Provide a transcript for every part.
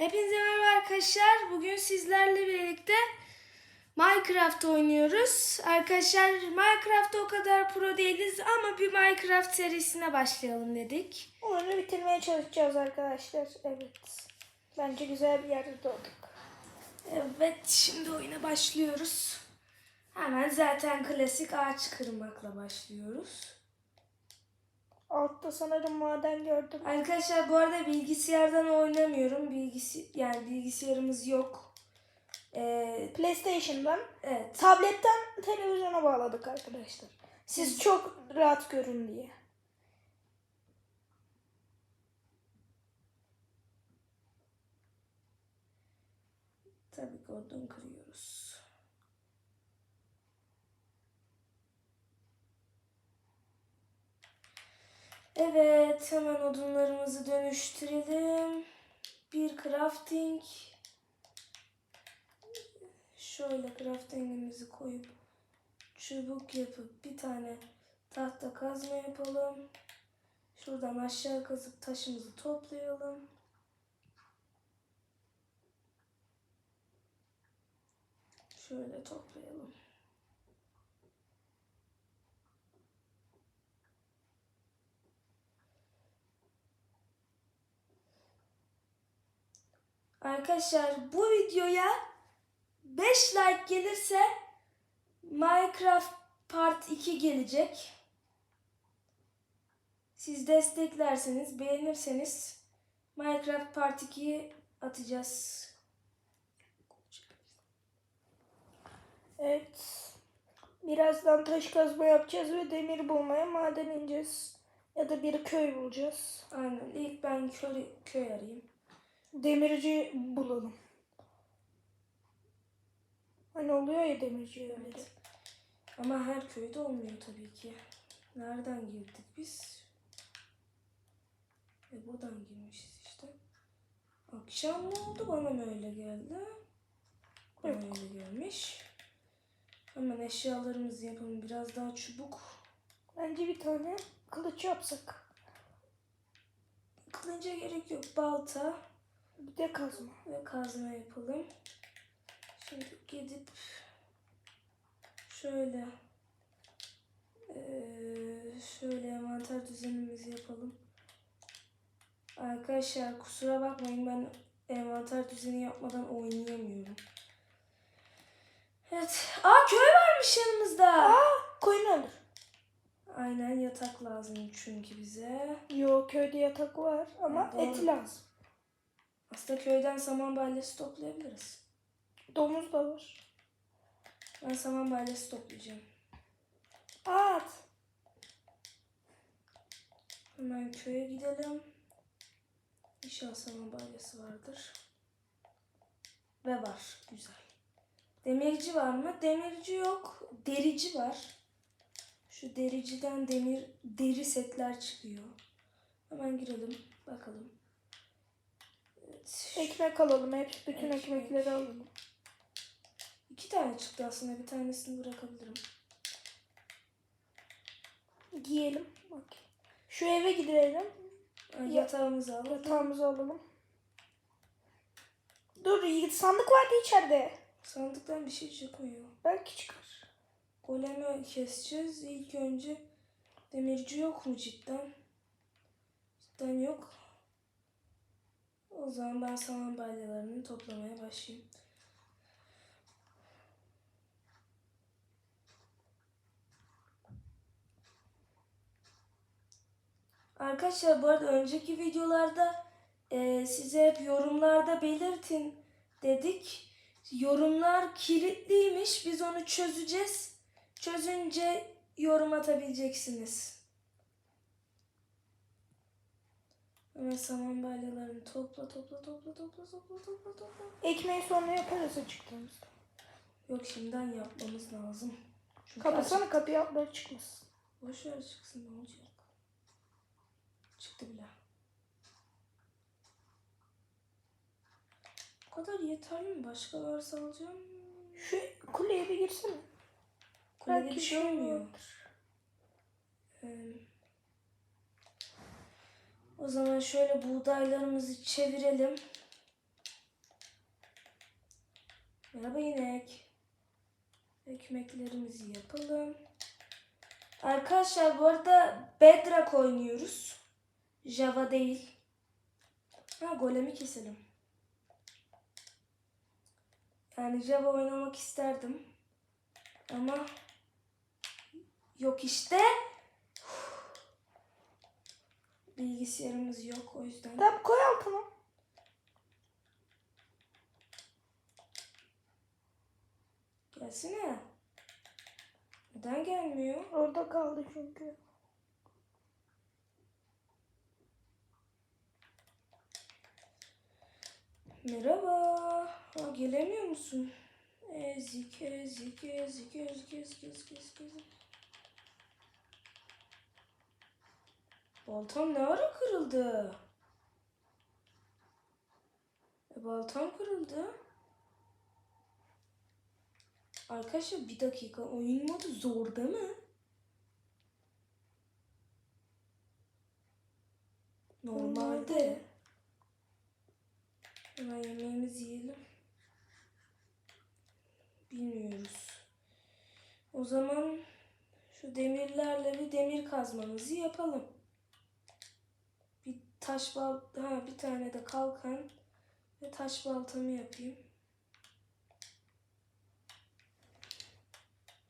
Hepinize merhaba arkadaşlar. Bugün sizlerle birlikte Minecraft oynuyoruz. Arkadaşlar Minecraft'ta o kadar pro değiliz ama bir Minecraft serisine başlayalım dedik. Oyunu bitirmeye çalışacağız arkadaşlar. Evet. Bence güzel bir yerde doğduk. Evet şimdi oyuna başlıyoruz. Hemen zaten klasik ağaç kırmakla başlıyoruz. Altta sanırım maden gördüm. Arkadaşlar bu arada bilgisayardan oynamıyorum. Bilgisi yani bilgisayarımız yok. Ee, PlayStation'dan evet. tabletten televizyona bağladık arkadaşlar. Siz çok rahat görün diye. Tabii ki odun Evet, hemen odunlarımızı dönüştürelim. Bir crafting. Şöyle craftingimizi koyup çubuk yapıp bir tane tahta kazma yapalım. Şuradan aşağı kazıp taşımızı toplayalım. Şöyle toplayalım. Arkadaşlar bu videoya 5 like gelirse Minecraft Part 2 gelecek. Siz desteklerseniz, beğenirseniz Minecraft Part 2'yi atacağız. Evet. Birazdan taş kazma yapacağız ve demir bulmaya maden ineceğiz. Ya da bir köy bulacağız. Aynen. İlk ben köy, köy arayayım. Demirci bulalım. Hani oluyor ya demirci öyle de. Ama her köyde olmuyor tabii ki. Nereden girdik biz? E buradan girmişiz işte. Akşam mı oldu bana mı öyle geldi? Bana Yok. öyle gelmiş. Hemen eşyalarımızı yapalım. Biraz daha çubuk. Bence bir tane kılıç yapsak. Kılınca gerek yok. Balta Bir de kazma. ve kazma yapalım. Şimdi gidip şöyle şöyle envanter düzenimizi yapalım. Arkadaşlar kusura bakmayın ben envanter düzeni yapmadan oynayamıyorum. Evet. Aa köy varmış yanımızda. Aa koyun olur. Aynen yatak lazım çünkü bize. Yo köyde yatak var ama Doğru. et lazım. Aslında köyden saman balyası toplayabiliriz. Domuz da var. Ben saman balyası toplayacağım. At. Hemen köye gidelim. İnşallah saman balyası vardır. Ve var. Güzel. Demirci var mı? Demirci yok. Derici var. Şu dericiden demir deri setler çıkıyor. Hemen girelim. Bakalım. Ekmek alalım. Hep bütün Ekmek. ekmekleri alalım. İki tane çıktı aslında. Bir tanesini bırakabilirim. Giyelim. Bak. Şu eve gidelim. Yatağımızı alalım. Yatağımızı alalım. Dur Yiğit sandık vardı içeride. Sandıktan bir şey çıkmıyor. Belki çıkar. Golemi keseceğiz. İlk önce demirci yok mu cidden? Cidden yok. O zaman ben saman balyalarını toplamaya başlayayım. Arkadaşlar bu arada önceki videolarda e, size hep yorumlarda belirtin dedik. Yorumlar kilitliymiş. Biz onu çözeceğiz. Çözünce yorum atabileceksiniz. Hemen saman balyalarını topla topla topla topla topla topla topla. Ekmeği sonra yaparız çıktığımızda. Yok şimdiden yapmamız lazım. Çünkü Kapatsana kapıyı atları çıkmasın. açık- Boş ver çıksın ne olacak. Çıktı bile. Bu kadar yeterli mi? Başka varsa alacağım. Şu kuleye bir girsene. Kulede Belki bir şey şey olmuyor. Ee, o zaman şöyle buğdaylarımızı çevirelim. Merhaba inek. Ekmeklerimizi yapalım. Arkadaşlar bu arada Bedrock oynuyoruz. Java değil. Ha golemi keselim. Yani Java oynamak isterdim. Ama yok işte. Bilgisayarımız yok o yüzden. Tamam koy altına. Gelsene. Neden gelmiyor? Orada kaldı çünkü. Merhaba. Ha, gelemiyor musun? Ezik, ezik, ezik, ezik, ezik, ezik, ezik, ezik. Baltam ne ara kırıldı? E, baltam kırıldı. Arkadaşlar bir dakika oyun modu zor değil mi? Normalde. Hemen yemeğimizi yiyelim. Bilmiyoruz. O zaman şu demirlerle bir demir kazmamızı yapalım. Taş bal ha bir tane de kalkan ve taş baltamı yapayım.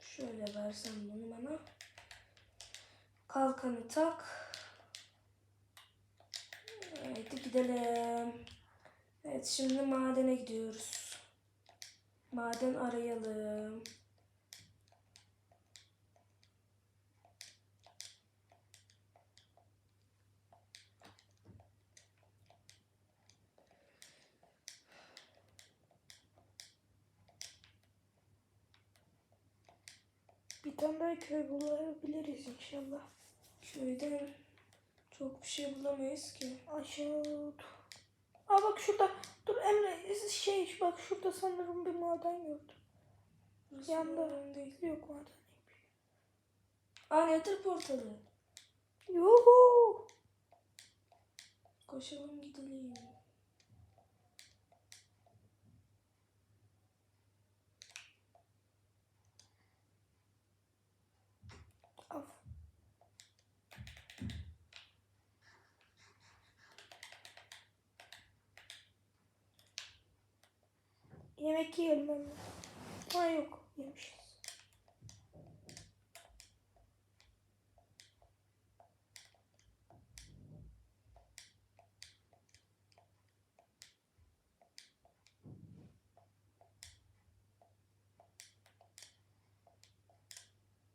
Şöyle versem bunu bana. Kalkanı tak. Haydi gidelim. Evet şimdi madene gidiyoruz. Maden arayalım. Tane daha köy bulabiliriz inşallah. Köyden çok bir şey bulamayız ki. Aşağı. Aa bak şurada. Dur Emre şey bak şurada sanırım bir maden gördüm. Burası Yanda. değil. Yok maden. Aa nedir portalı? Yuhu. Koşalım gidelim. Af. Yemek yiyelim Emre. Ha yok yemişiz.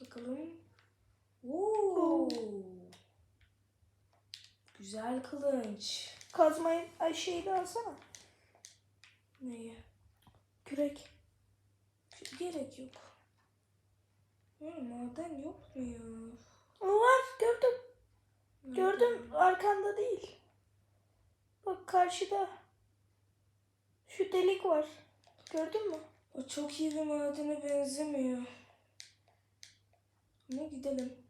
Bakalım. Oo. Güzel kılıç. Kazmayı ay şeyi de alsana. Neyi? Kürek. Gerek yok. Ha, maden yok mu ya? Var gördüm. Gördüm arkanda değil. Bak karşıda. Şu delik var. Gördün mü? O çok iyi bir madene benzemiyor. Ama gidelim.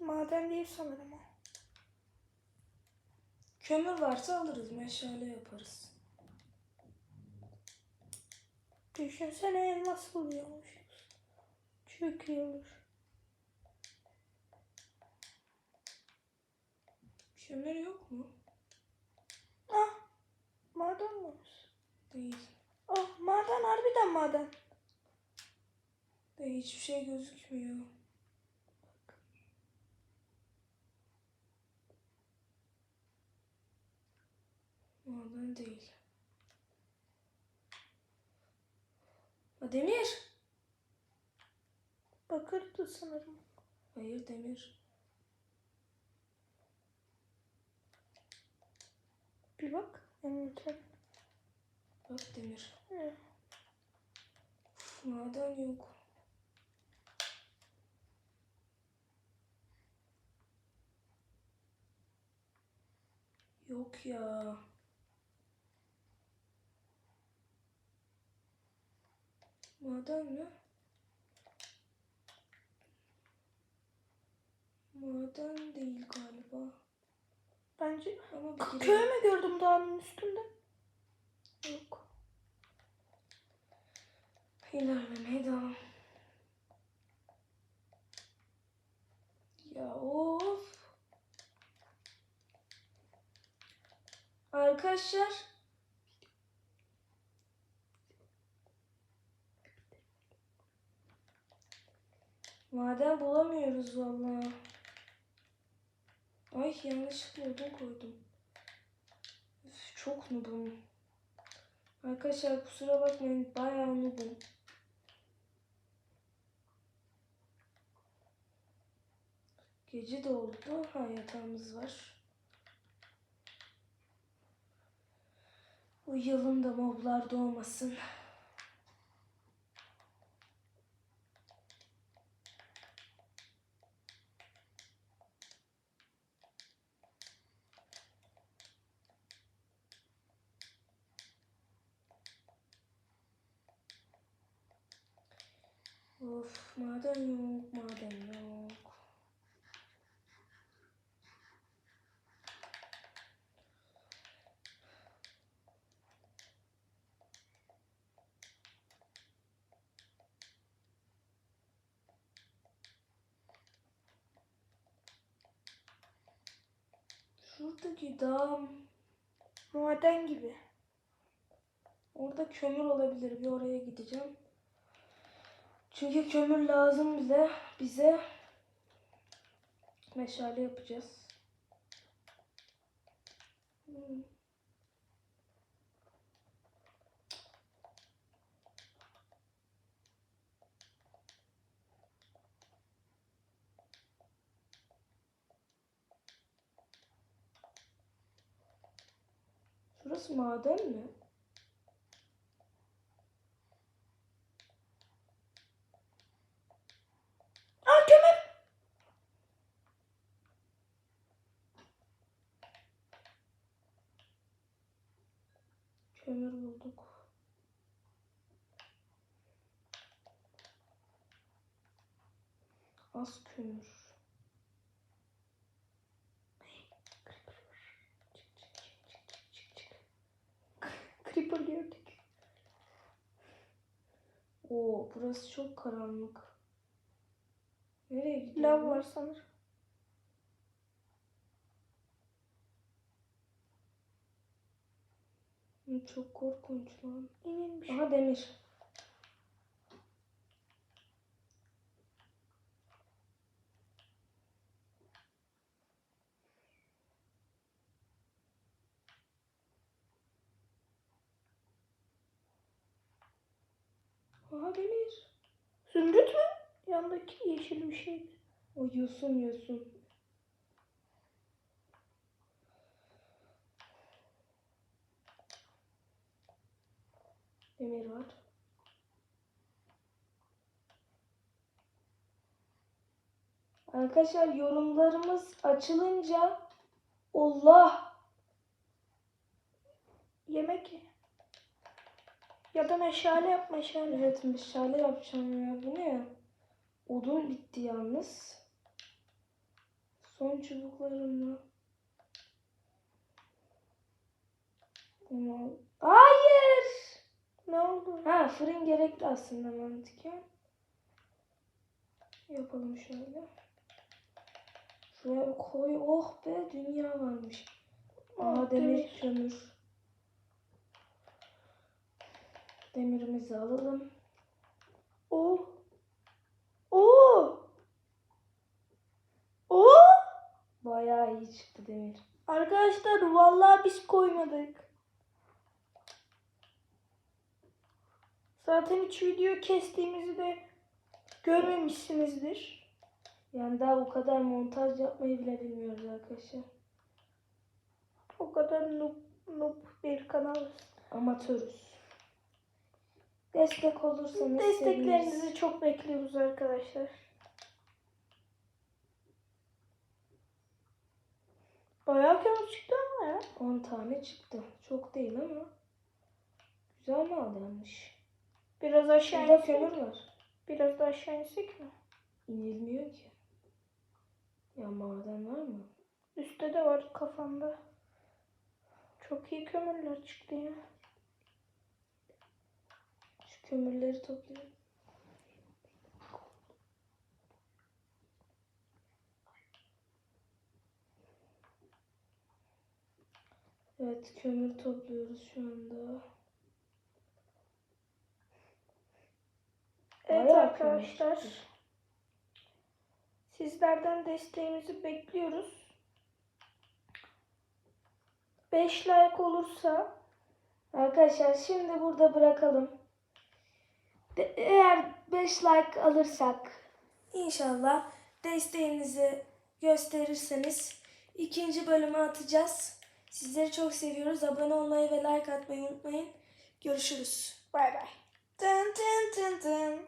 Maden değil sanırım o. Kömür varsa alırız. Meşale yaparız. Düşünsene elmas iyi olur. Kömür yok mu? Ah! Maden mi? Değil. Ah maden harbiden maden. De hiçbir şey gözükmüyor. Maden değil. Ha, demir. Bakırdı sanırım. Hayır demir. Bir bak. Evet. Bak demir. Uf, maden yok. Yok ya. Maden mi? Maden değil galiba. Bence Ama bir köy mü gördüm dağın üstünde? Yok. İlerlemeye devam. Ya of. Arkadaşlar. Maden bulamıyoruz vallahi. Ay yanlışlıkla odun koydum. Üf, çok noobum. Arkadaşlar kusura bakmayın bayağı noobum. Gece de oldu. Ha yatağımız var. Uyuyalım da moblar doğmasın. Of maden yok, maden yok. Şuradaki dağ, Maden gibi. orada kömür olabilir. Bir oraya gideceğim. Çünkü kömür lazım bize. Bize meşale yapacağız. Şurası maden mi? Aa kömür. Kömür bulduk. Az kömür. Creeper gördük. Oo, burası çok karanlık. Nereye gidiyor? Lav var sanırım. Çok korkunç lan. İnilmiş. Aha demir. Aha demir. Zümrüt mü? Yandaki yeşil bir şey. O yosun yosun. Demir var. Arkadaşlar yorumlarımız açılınca Allah Yemek ye. Ya da meşale yap meşale. evet meşale yapacağım ya bu ne? Odun bitti yalnız. Son çubuklarımla. Hayır! Ne oldu? Ha fırın gerekli aslında mantıken. Yapalım şöyle. Şuraya koy. Oh be dünya varmış. Aa demir demir. kömür. Demirimizi alalım. Oo. Oo. Oo. Bayağı iyi çıktı demir. Arkadaşlar vallahi biz koymadık. Zaten hiç video kestiğimizi de görmemişsinizdir. Yani daha o kadar montaj yapmayı bile bilmiyoruz arkadaşlar. O kadar noob, noob bir kanal. Amatörüz. Destek olursanız seviniriz. Desteklerinizi çok bekliyoruz arkadaşlar. Bayağı kömür çıktı ama ya. 10 tane çıktı. Çok değil ama. Güzel madenmiş. Biraz aşağı insek, kömür var. biraz da aşağı insek mi? İnilmiyor ki. Ya maden var mı? Üstte de var kafamda. Çok iyi kömürler çıktı ya. Kömürleri toplayalım. Evet kömür topluyoruz şu anda. Evet Bayağı arkadaşlar. Sizlerden desteğimizi bekliyoruz. 5 like olursa Arkadaşlar şimdi burada bırakalım. Eğer 5 like alırsak inşallah desteğinizi gösterirseniz ikinci bölümü atacağız. Sizleri çok seviyoruz. Abone olmayı ve like atmayı unutmayın. Görüşürüz. bay bay. Tın tın tın tın.